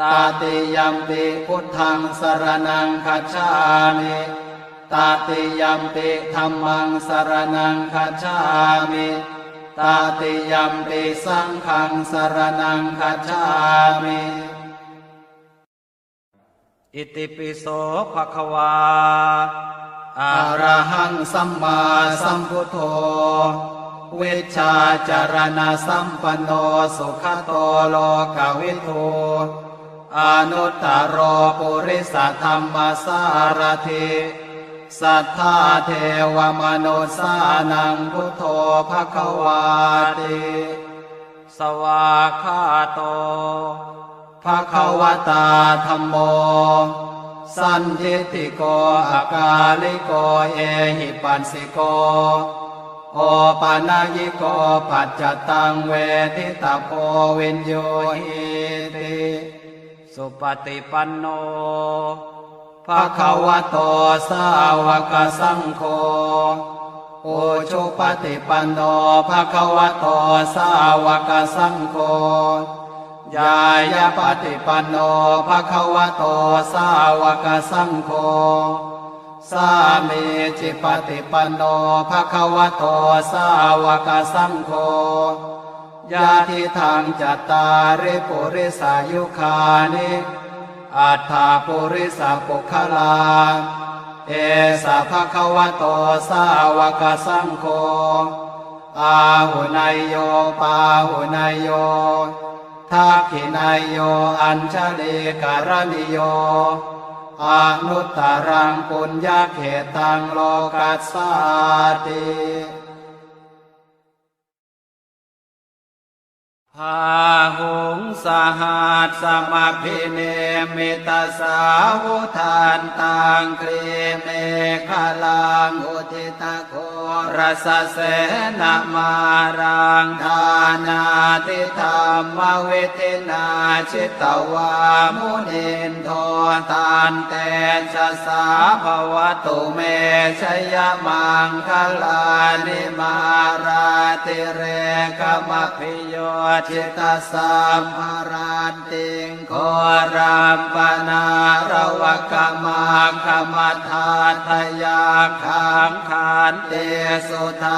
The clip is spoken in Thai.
ตาติยัมปิพุทธังสรนังคัจฉามิตาติยัมปิธัมมังสรนังคัจฉามิตาติยัมปิสังฆังสรนังคัจฉามิอิติปิโสภะคะวาอะระหังสัมมาสัมพุทโธเวชชาจารณะสัมปันโนสุขโตโลกวิทู อนุตตรโรปุริสธรรมสารถิสัทธาเทวมนุสานังพุทโธภควาติสวาคาโตภควตาธรรมโม สันทิติโกอากาลิโกเอหิปัสสิโก โอปานายิโกปัจจตังเวทิตาโพวินโยหิติ สุปฏิปันโนภะคะวะโตสาวกสังโฆโอชุปฏิปันโนภะคะวะโตสาวกสังโฆยายาปฏิปันโนภะคะวะโตสาวกสังโฆสามีจิปฏิปันโนภะคะวะโตสาวกสังโฆ ญาติทางจัตตาริปุริสายุคานิอัฏฐาปุริสปุคลา เอสะภะคะวะโตสาวกสังโฆอาหุนายโยปาหุนายโยทักขินายโยอัญชลีการณิโยอนุตตรังปุญญาเขตังโลกัสสาติาหุงสหัสสมภิเนมิตาสาวุทานตังครีเมฆลังอุทิตะโครสเสนมารังทานาติธา รมเวทนาชิตวามุนินโทตานเตชะสาภวตุเมชยมังคลานิมาราติเรกมพิโยชิตสัมภารันติงโครามปนาระวะกมาคมทาทยาขังขันเตสุทา